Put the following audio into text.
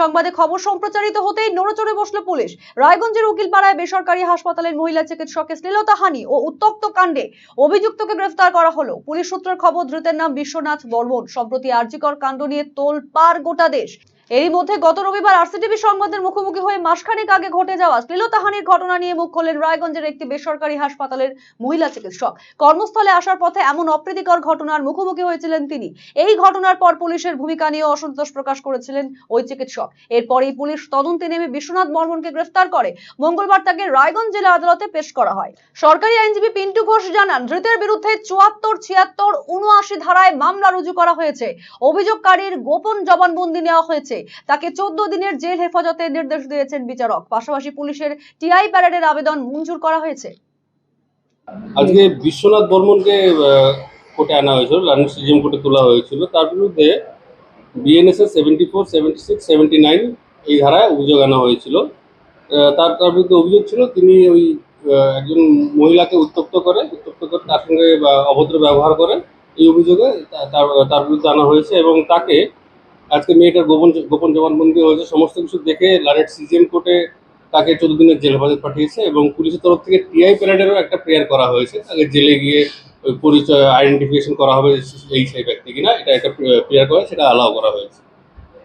সংবাদে খবর সম্প্রচারিত হতেই নড়েচড়ে বসল পুলিশ। রায়গঞ্জের উকিলপাড়ায় বেসরকারি হাসপাতালের মহিলা চিকিৎসকের শ্লীলতাহানি ও উত্তক্ত কাণ্ডে অভিযুক্তকে গ্রেফতার করা হলো। পুলিশ সূত্রের খবর, ধৃতের নাম বিশ্বনাথ বর্মন। সম্প্রতি আর্যিকর কাণ্ড নিয়ে তোল পার গোটা দেশ। এরই মধ্যে গত রবিবার আরসিটিভি সংবাদের মুখোমুখি হয়ে মাসখানেক আগে ঘটে যাওয়া শ্লীলতাহানির ঘটনা নিয়ে মুখ খোলেন রায়গঞ্জের একটি বেসরকারি হাসপাতালের মহিলা চিকিৎসক। কর্মস্থলে আসার পথে এমন অপ্রীতিকর ঘটনার মুখোমুখি হয়েছিলেন তিনি। এই ঘটনার পর পুলিশের ভূমিকা নিয়ে অসন্তোষ প্রকাশ করেছিলেন ওই চিকিৎসক। এরপরেই পুলিশ তদন্তে নেমে বিশ্বনাথ বর্মনকে গ্রেফতার করে। মঙ্গলবার তাকে রায়গঞ্জ জেলা আদালতে পেশ করা হয়। সরকারি আইনজীবী পিন্টু ঘোষ জানান, ধৃতের বিরুদ্ধে চুয়াত্তর, ছিয়াত্তর, উনআশি ধারায় মামলা রুজু করা হয়েছে। অভিযোগকারীর গোপন জবানবন্দি নেওয়া হয়েছে। তাকে চোদ্দ দিনের জেল হেফাজতের নির্দেশ দিয়েছেন বিচারক। পাশাপাশি পুলিশের টিআই প্যারেডের আবেদন মঞ্জুর করা হয়েছে। আজকে বিশ্বনাথ বর্মনকে কোর্টে আনা হয়েছিল লার্নিং সিজিএম কোর্টে তোলা হয়েছিল। তার বিরুদ্ধে BNSS seventy four seventy six seventy nine এই ধারায় অভিযোগ আনা হয়েছিল। তার তার বিরুদ্ধে অভিযোগ ছিল, তিনি ওই একজন মহিলাকে উত্তপ্ত করে উত্তপ্ত করে তার সঙ্গে অভদ্র ব্যবহার করে এই অভিযোগে তার তার বিরুদ্ধে আনা হয়েছে এবং তাকে আজকে মেয়েটার গোপন গোপন জবানবন্দি হয়েছে। সমস্ত কিছু দেখে লারেট সিজিএম কোর্টে তাকে চোদ্দ দিনের জেল হেফাজত পাঠিয়েছে এবং পুলিশের তরফ থেকে টিআই প্যারেডেরও একটা প্রেয়ার করা হয়েছে। তাকে জেলে গিয়ে ওই পরিচয় আইডেন্টিফিকেশন করা হবে এই সেই ব্যক্তি কিনা, এটা একটা প্রেয়ার করা সেটা অ্যালাউ করা হয়েছে।